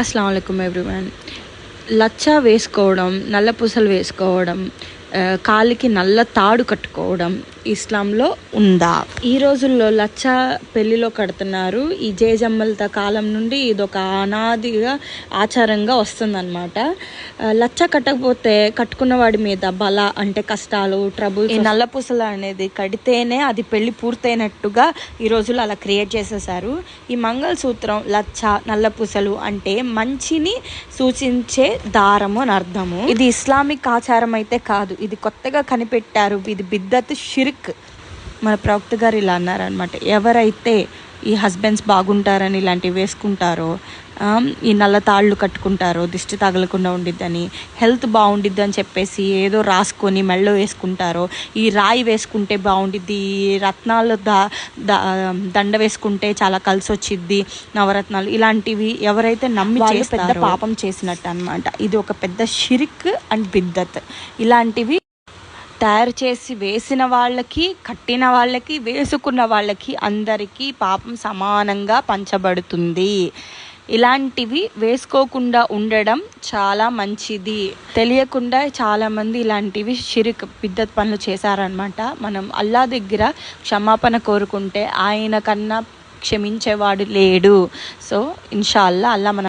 అస్సలం అయికం ఎవ్రీవన్ లచ్చ వేసుకోవడం నల్ల పూసలు వేసుకోవడం కాలికి నల్ల తాడు కట్టుకోవడం ఇస్లాంలో ఉందా? ఈ రోజుల్లో లచ్చ పెళ్ళిలో కడుతున్నారు. ఈ జేజమ్మలత కాలం నుండి ఇదొక అనాదిగా ఆచారంగా వస్తుందన్నమాట. లచ్చ కట్టకపోతే కట్టుకున్న వాడి మీద బల అంటే కష్టాలు ట్రబుల్ ఈ నల్ల పూసలు అనేది కడితేనే అది పెళ్ళి పూర్తయినట్టుగా ఈ రోజుల్లో అలా క్రియేట్ చేసేసారు ఈ మంగళసూత్రం లచ్చ నల్ల పూసలు అంటే మంచిని సూచించే దారము అని అర్థము. ఇది ఇస్లామిక్ ఆచారం అయితే కాదు. ఇది కొత్తగా కనిపెట్టారు. ఇది బిద్దత్ షిర్క్ మన ప్రవక్త గారు ఇలా అన్నారనమాట ఎవరైతే ఈ హస్బెండ్స్ బాగుంటారని ఇలాంటివి వేసుకుంటారో ఈ నల్ల తాళ్ళు కట్టుకుంటారో దిష్టి తగలకుండా ఉండిద్దని హెల్త్ బాగుండిద్ది అని చెప్పేసి ఏదో రాసుకొని మెళ్ళో వేసుకుంటారో ఈ రాయి వేసుకుంటే బాగుండిద్ది ఈ రత్నాలు ద దండ వేసుకుంటే చాలా కలిసి వచ్చిద్ది నవరత్నాలు ఇలాంటివి ఎవరైతే నమ్మి పెద్ద పాపం చేసినట్టు అనమాట ఇది ఒక పెద్ద షిరిక్ అండ్ బిద్దత్. ఇలాంటివి తయారు చేసి వేసిన వాళ్ళకి కట్టిన వాళ్ళకి వేసుకున్న వాళ్ళకి అందరికీ పాపం సమానంగా పంచబడుతుంది. ఇలాంటివి వేసుకోకుండా ఉండడం చాలా మంచిది. తెలియకుండా చాలామంది ఇలాంటివి షిరిక్ బిద్దత్ పనులు చేశారనమాట మనం అల్లా దగ్గర క్షమాపణ కోరుకుంటే ఆయన కన్నా క్షమించేవాడు లేడు. సో ఇన్షాల్లా అల్లా మన